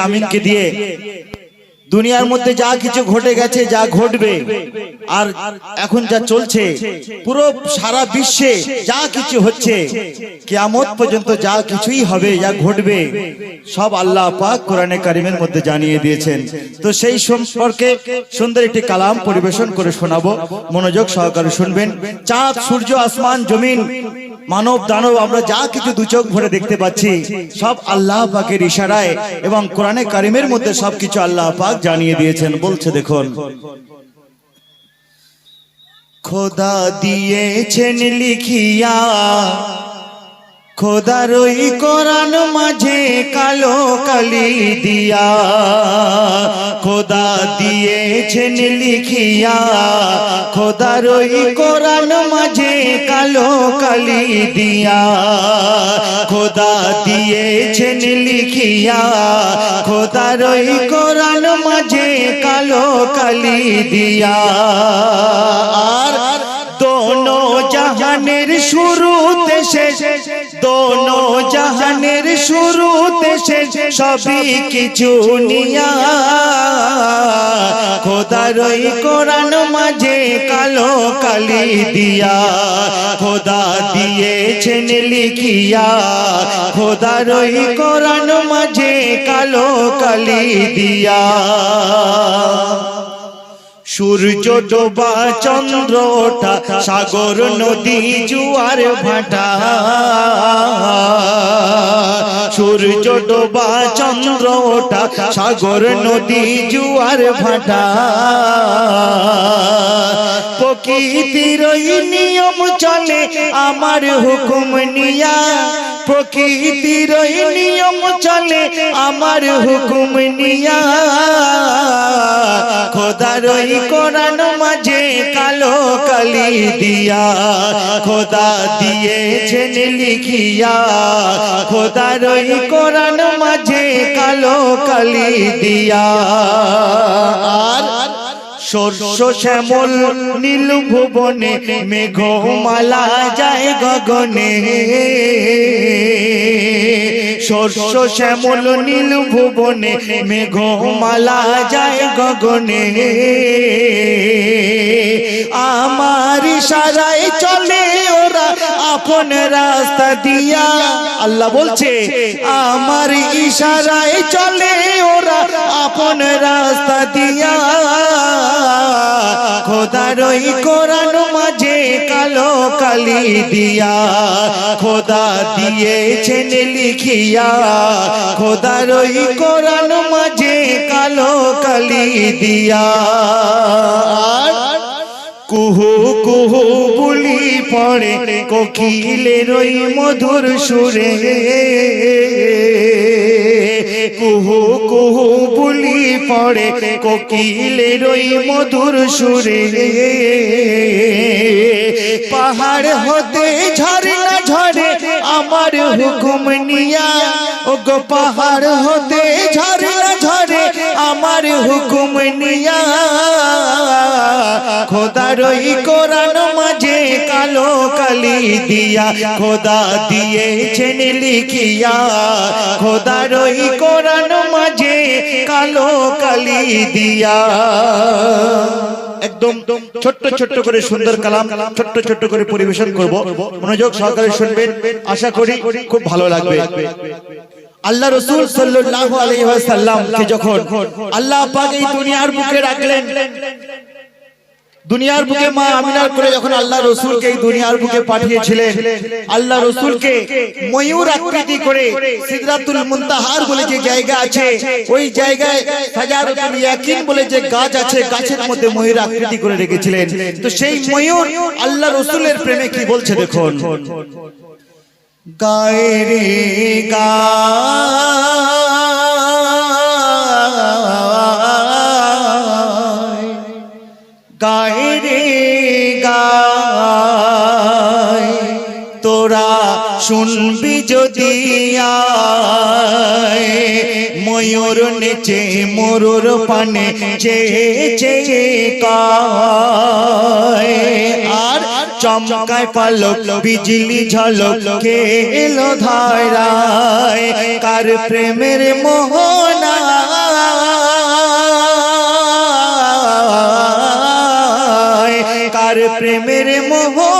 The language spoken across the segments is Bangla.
আমিনকে দিয়ে দুনিয়ার মধ্যে যা কিছু ঘটে গেছে, যা ঘটবে, আর এখন যা চলছে, পুরো সারা বিশ্বে যা কিছু হচ্ছে, কিয়ামত পর্যন্ত যা কিছুই হবে, যা ঘটবে, সব আল্লাহ পাক কোরআনে কারিমের মধ্যে জানিয়ে দিয়েছেন। তো সেই সম্পর্কে সুন্দর একটি কালাম পরিবেশন করে শোনাবো। মনোযোগ সহকারে শুনবেন। চাঁদ, সূর্য, আসমান, জমিন, মানব, দানব, আমরা যা কিছু দু চোখ ভরে দেখতে পাচ্ছি, সব আল্লাহ পাকের ইশারায় এবং কোরআনে কারিমের মধ্যে সবকিছু আল্লাহ পাক জানিয়ে দিয়েছেন বলছে দেখুন। খোদা দিয়েছেন লিখিয়া খোদার ওই কোরআন মাঝে কালো কালি দিয়া। খোদা দিয়েছেন লিখিয়া। খোদার ওই কোরআন মাঝে কালো কালি দিয়া। খোদা দিয়েছেন লিখিয়া। খোদার ওই কোরআন মাঝে কালো কালি দিয়া। আর দোনো জাহানের শুরুতে শেষ দোনো জাহানের শুরুতে শেষ সবই কিছু নিয়া। খোদার ওই কোরআন মাঝে কালো কালি দিয়া। খোদা দিয়েছেন লিখিয়া। খোদার ওই কোরআন মাঝে কালো কালি দিয়া। সূর্য ডোবা চন্দ্র ওঠা সাগর, নদী, জুয়ার ভাটা। সূর্য ডোবা চন্দ্র ওঠা সাগর, নদী, জুয়ার ভাটা। প্রকৃতির নিয়ম চলে, আমার হুকুম নিয়া। প্রকৃতির নিয়ম চলে, আমার হুকুম নিয়া। খোদার ওই কোরআন মাঝে কালো কালি দিয়া, খোদা দিয়েছেন লিখিয়া। খোদার ওই কোরআন মাঝে কালো কালি দিয়া। শস্য শ্যামল নীল ভুবনে মেঘমালা যায় গগনে। শস্য শ্যামল নীল ভুবনে মেঘমালা যায় গগনে। আমার সারাই চলে আপন রাস্তা দিয়া আল্লাহ বলছে, আমার ইশারায় চলে ওরা আপন রাস্তা দিয়া। খোদার ওই কোরআন মাঝে কালো কালি দিয়া খোদা দিয়েছেন লিখিয়া। খোদার ওই কোরআন মাঝে কালো কালি দিয়া। পড়ে কোকিলের ওই মধুর সুরে। কুহু কুহু বুলি পড়ে কোকিলের ওই মধুর সুরে। পাহাড় হতে ঝরনা ঝরে আমার হুকুম নিয়া ও গো পাহাড় হতে ঝরে আমার হুকুম নিয়া, খোদার ওই কোরআন মাঝে কালো কালি দিয়া খোদা দিয়েছেন লিখিয়া, খোদার ওই কোরআন মাঝে কালো কালি দিয়া। একদম ছোট্ট ছোট্ট করে সুন্দর কালাম, ছোট্ট ছোট্ট করে পরিবেশন করব। মনোযোগ সহকারে শুনবেন, আশা করি খুব ভালো লাগবে। আল্লাহ রসুল সাল্লাল্লাহু আলাইহি যখন আল্লাহ পাক এই দুনিয়ার বুকে রাখলেন, দুনিয়ার বুকে মা আমিনার করে যখন আল্লাহ রসুলকে এই দুনিয়ার বুকে পাঠিয়েছিলেন, আল্লাহ রসুলকে ময়ূর আকৃতি করে সিদরাতুল মুনতাহার বলে যে জায়গা আছে, ওই জায়গায় বলে যে গাছ আছে, গাছের মধ্যে ময়ূর আকৃতি করে রেখেছিলেন। তো সেই ময়ূর আল্লাহ রসুলের প্রেমে কি বলছে দেখুন? গায়ে রে গায় গায়ে তোরা শুনবি যদি ময়ূর নেচে মরুর পানে চে চে কায়। আর চমকায় পালক বিজলি ঝলকে এলো ধরায় কার প্রেমের মোহনা? কার প্রেমের মোহনা?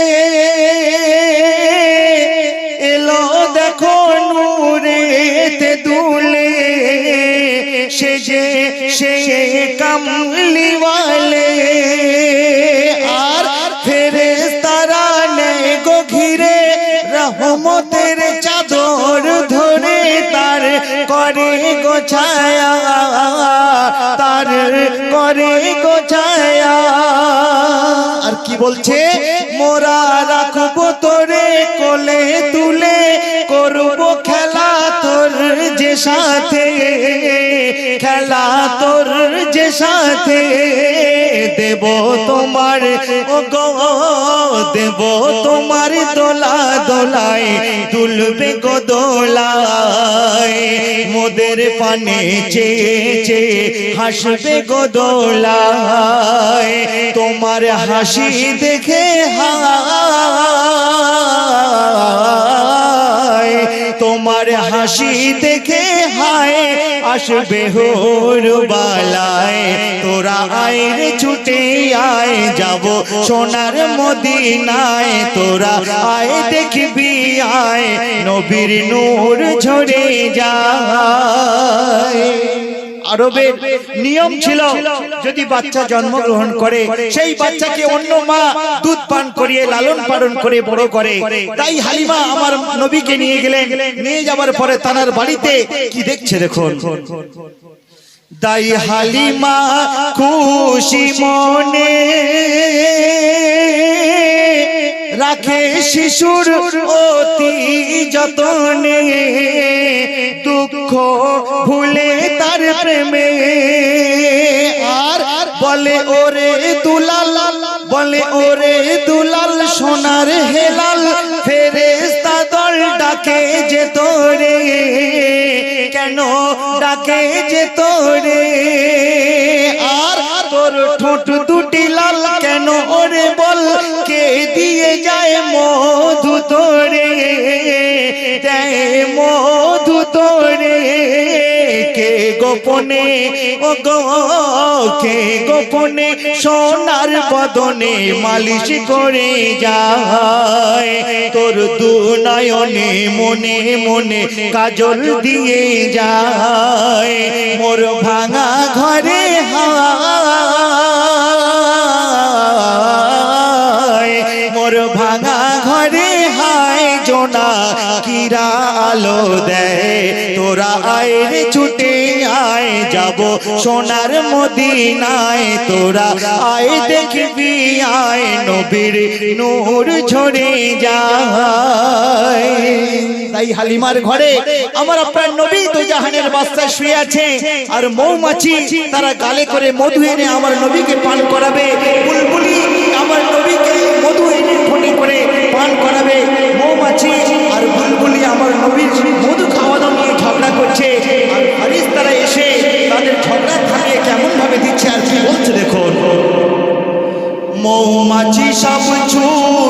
সে যে সে কামলিওয়ালে আর ফেরেস্তারা নেই গো ঘিরে, রহমতের চাদর ধরে তার করে গো ছায়া, তার করে গো ছায়া। আর কি বলছে? মোরা রাখব তোরে কোলে তুলে, করব খেলা তোর যে সাথে। দেব তোমার, ও গো, দেব তোমার দোলা দোলায় দুলবে গো দোলায় মোদের পানে চেয়ে হাসবে গো দোলায় তোমার হাসি দেখে হায় তোমার হাসি দেখে হায় আসবে হোর বালায় তোরা আয়ের ছুটে আয় যাব সোনার মদিনায়। তোরা আয় দেখবি আয় নবীর নূর ঝরে যায়। আরবের নিয়ম ছিল যদি বাচ্চা জন্মগ্রহণ করে, সেই বাচ্চাকে অন্য মা দুধ পান করিয়ে, লালন পালন করে বড় করে। তাই হালিমা আমার নবীকে নিয়ে গেলেন। নিয়ে যাওয়ার পরে তানার বাড়িতে কি দেখছে দেখুন? দাই হালিমা খুশি মনে রাখে শিশুর অতি যতনে দুঃখ ভুলে প্রেমে। আর বলে ওরে দুলাল, বলে ওরে দুলাল, সোনার হেলাল ফেরেস্তা দল ডাকে যে তোরে। কেন ডাকে যে তোরে? আর তোর ঠোঁট দুটি গোপনে, ও গো গোপনে সোনার বদনে মালিশ করে যায়। তোর দু নয়নে মনে মনে কাজল দিয়ে যায়। মোর ভাঙা ঘরে হায় কিরা আলো দেয়। তোরা আয় ছুটে, আয় যাব সোনার মদিনায়। তোরা আয় দেখবি, আয় নবীর নূর ঝরে যায়। তাই হালিমার ঘরে আমার আপনার নবী তো জাহানের বাস্তায় শুয়ে আছে। আর মৌমাছি তারা গালে করে মধু এনে আমার নবীকে পান করাবে। নবীর মধু খাওয়ানো করছে, আর হারিস তারা এসে তাদের ঝগড়া থামিয়ে কেমন ভাবে দিচ্ছে আর কি বলছে দেখুন। মৌমাছি সব ছুটে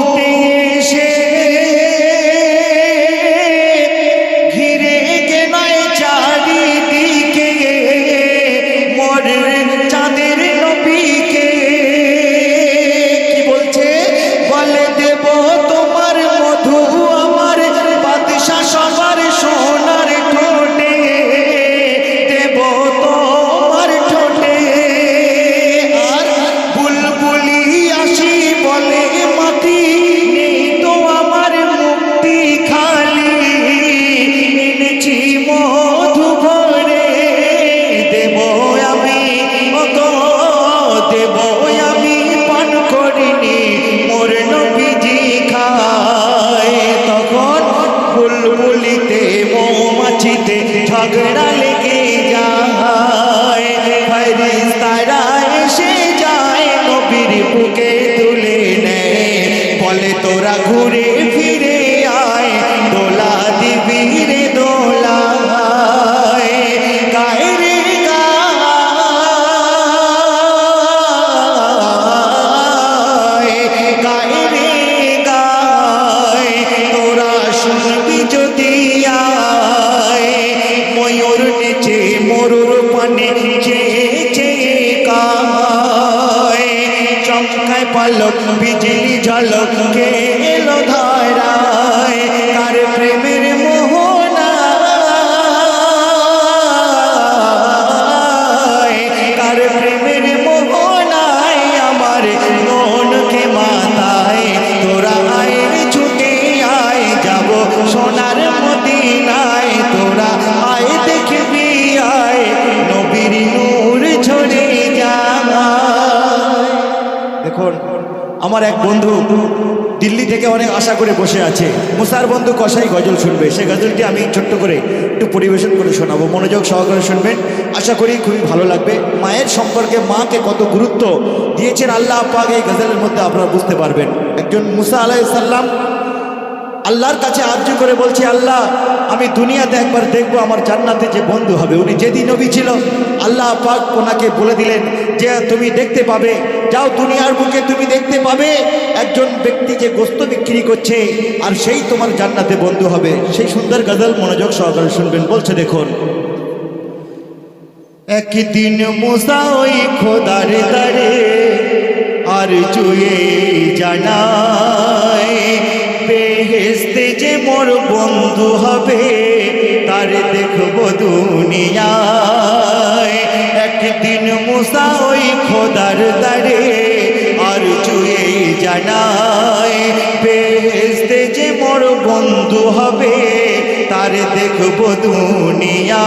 ঝগড়া লেগে যায়। ফেরেশতারা এসে যায় নবীর বুকে তুলে নেয়। বলে তোরা ঘুরে আমার এক বন্ধু দিল্লি থেকে অনেক আশা করে বসে আছে। মুসার বন্ধু কষাই গজল শুনবে। সে গজলটি আমি ছোট্ট করে একটু পরিবেশন করে শোনাবো। মনোযোগ সহকারে শুনবেন। আশা করি খুবই ভালো লাগবে। মায়ের সম্পর্কে মাকে কত গুরুত্ব দিয়েছেন আল্লাহ আপাকে এই গজলের মধ্যে আপনারা বুঝতে পারবেন। একজন মুসা আলাইসাল্লাম আল্লাহর কাছে আর্য করে বলছি, আল্লাহ, আমি দুনিয়াতে একবার দেখব আমার জান্নাতে যে বন্ধু হবে। উনি যেদিন নবী ছিল, আল্লাহ পাক ওনাকে বলে দিলেন যে, তুমি দেখতে পাবে, যাও দুনিয়ার বুকে, তুমি দেখতে পাবে একজন ব্যক্তি যে গোস্ত বিক্রি করছে আর সেই তোমার জান্নাতে বন্ধু হবে। সেই সুন্দর গজল মনোযোগ সহকারে শুনবেন। বলছে, দেখুন, একদিন মুসা ওই খোদার দারে আর জুয়ে বেহেস্তে যে মোর বন্ধু হবে, তার দেখব দুনিয়ায়। একদিন মুসা ওই খোদার দারে আর চুয়ে জানায় বেসতে যে মোর বন্ধু হবে, তার দেখব দুনিয়া